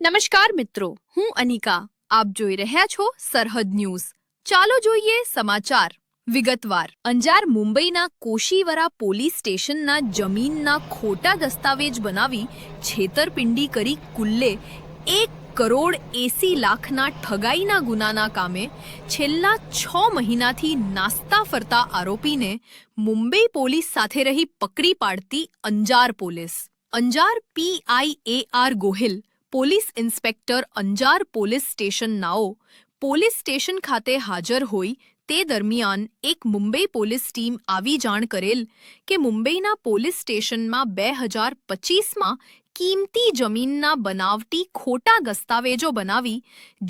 નમસ્કાર મિત્રો હું અનિકા આપ જોઈ રહ્યા છો સરહદ ન્યૂઝ ચાલો જોઈએ સમાચાર વિગતવાર અંજાર મુંબઈના કોશીવરા પોલીસ સ્ટેશનના જમીનના ખોટા દસ્તાવેજ બનાવી છેતરપિંડી કરી કુલ્લે એક કરોડ એસી લાખના ઠગાઈના ગુનાના કામે છેલ્લા છ મહિનાથી નાસ્તા ફરતા આરોપીને મુંબઈ પોલીસ સાથે રહી પકડી પાડતી Anjar police Anjar PI A R Gohil police inspector Anjar police station નાઓ police station ખાતે હાજર હોય તે દરમિયાન એક મુંબઈ પોલીસ ટીમ આવી જાણ કરેલ કે મુંબઈના પોલીસ સ્ટેશનમાં બે હજાર પચીસમાં કિંમતી જમીનના બનાવટી ખોટા દસ્તાવેજો બનાવી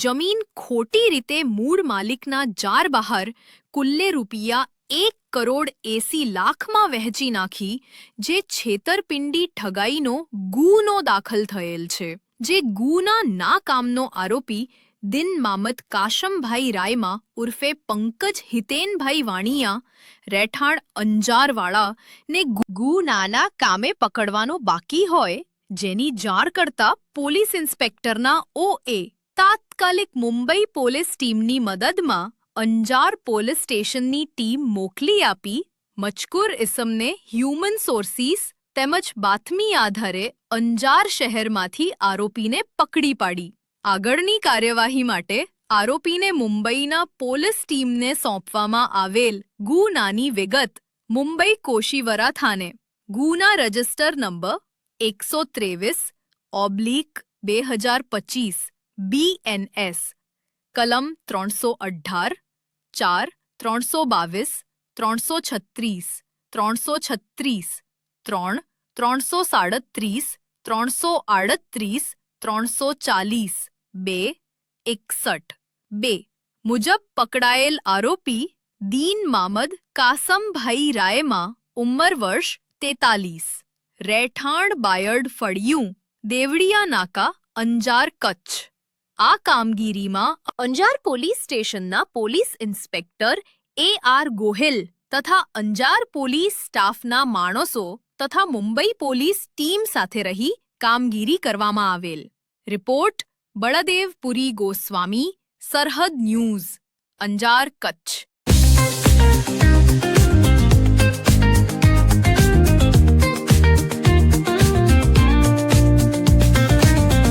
જમીન ખોટી રીતે મૂળ માલિકના જાર બહાર કુલ્લે રૂપિયા એક કરોડ એસી લાખમાં વહેંચી નાખી, જે છેતરપિંડી ઠગાઈનો ગુનો દાખલ થયેલ છે. જે ગુના ના કામનો આરોપી દિન મામત કાશમભાઈ રાયમાં ઉર્ફે પંકજ હિતેનભાઈ વાણિયા, રહેઠાણ અંજારવાળા ને ગુનાના કામે પકડવાનો બાકી હોય, જેની જાણ કરતા પોલીસ ઇન્સ્પેક્ટરના ઓએ તાત્કાલિક મુંબઈ પોલીસ ટીમની મદદમાં અંજાર પોલીસ સ્ટેશનની ટીમ મોકલી આપી મચકુર ઇસમને હ્યુમન સોર્સિસ તેમજ બાતમી આધારે અંજાર શહેરમાંથી આરોપીને પકડી પાડી. આગળની કાર્યવાહી માટે આરોપીને મુંબઈના પોલીસ ટીમને સોંપવામાં આવેલ ગુનાની વિગત મુંબઈ કોશીવરા થાને. ગુના રજિસ્ટર નંબર એકસો ત્રેવીસ ઓબ્લિક બે હજાર પચીસ બીએનએસ કલમ ત્રણસો અઢાર, ચાર ત્રણસો બાવીસ, ત્રણસો છત્રીસ ત્રણસો છત્રીસ ત્રણ ત્રણસો સાડત્રીસ ત્રણસો આડત્રીસ ત્રણસો ચાલીસ બે એકસઠ બે મુજબ પકડાયેલ આરોપી દીન મામદ કાસમભાઈ રાયમાં ઉંમર વર્ષ તેતાલીસ રહેઠાણ બાયડ ફળિયું દેવડિયા નાકા અંજાર કચ્છ આ કામગીરીમાં અંજાર પોલીસ સ્ટેશનના police inspector A R Gohil તથા અંજાર પોલીસ સ્ટાફના માણસો तथा मुंबई पोलिस टीम साथे रही कामगिरी करवामा रिपोर्ट बड़ादेव पुरी गोस्वामी सरहद न्यूज़ अंजार कच्छ